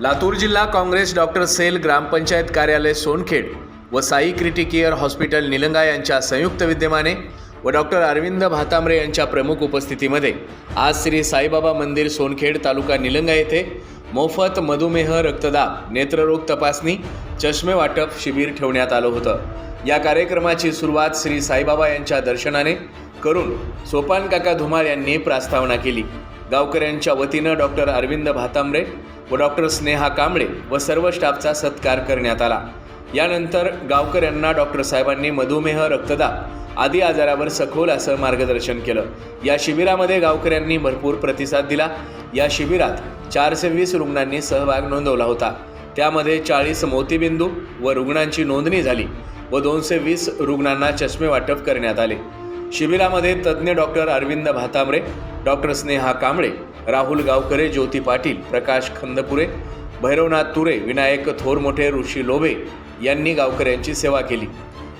लातूर जिल्हा Congress doctor sale ग्रामपंचायत कार्यालय सोनखेड व साई क्रिटिकेअर हॉस्पिटल निलंगा यांच्या संयुक्त विद्यमाने व डॉक्टर अरविंद भातांबरे यांच्या प्रमुख उपस्थितीमध्ये आज श्री साईबाबा मंदिर सोनखेड तालुका निलंगा येथे मोफत मधुमेह रक्तदाब नेत्ररोग तपासणी चष्मे वाटप शिबिर ठेवण्यात आलं होतं. या कार्यक्रमाची सुरुवात श्री साईबाबा यांच्या दर्शनाने करून सोपान काका धुमाळ यांनी प्रास्तावना केली. गावकऱ्यांच्या वतीनं डॉक्टर अरविंद भातांबरे व डॉक्टर स्नेहा कांबळे व सर्व स्टाफचा सत्कार करण्यात आला. यानंतर गावकऱ्यांना डॉक्टर साहेबांनी मधुमेह रक्तदाब आदी आजारावर सखोल असं मार्गदर्शन केलं. या शिबिरामध्ये गावकऱ्यांनी भरपूर प्रतिसाद दिला. या शिबिरात चारशे वीस रुग्णांनी सहभाग नोंदवला होता. त्यामध्ये चाळीस मोतीबिंदू व रुग्णांची नोंदणी झाली व दोनशे वीस रुग्णांना चष्मे वाटप करण्यात आले. शिबिरामध्ये तज्ज्ञ डॉक्टर अरविंद भातांब्रे डॉक्टर स्नेहा कांबळे राहुल गावकरे ज्योती पाटील प्रकाश खंदपुरे भैरवनाथ तुरे विनायक थोरमोठे ऋषी लोबे यांनी गावकऱ्यांची सेवा केली.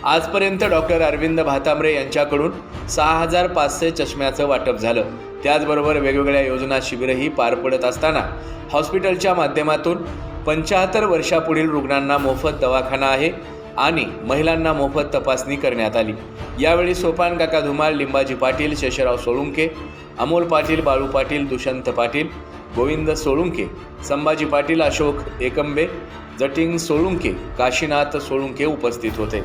आजपर्यंत डॉक्टर अरविंद भातांबरे यांच्याकडून सहा हजार पाचशे चष्म्याचं वाटप झालं. त्याचबरोबर वेगवेगळ्या योजना शिबिरही पार पडत असताना हॉस्पिटलच्या माध्यमातून पंच्याहत्तर वर्षापुढील रुग्णांना मोफत दवाखाना आहे. आणि महिलांना मोफत तपासणी करण्यात आली. यावेळी सोपान काका धुमाळ लिंबाजी पाटील शेषराव सोळुंके अमोल पाटील बाळू पाटील दुष्यंत पाटील गोविंद सोळुंके संभाजी पाटील अशोक एकंबे जटिंग सोळुंके काशीनाथ सोळुंके उपस्थित होते.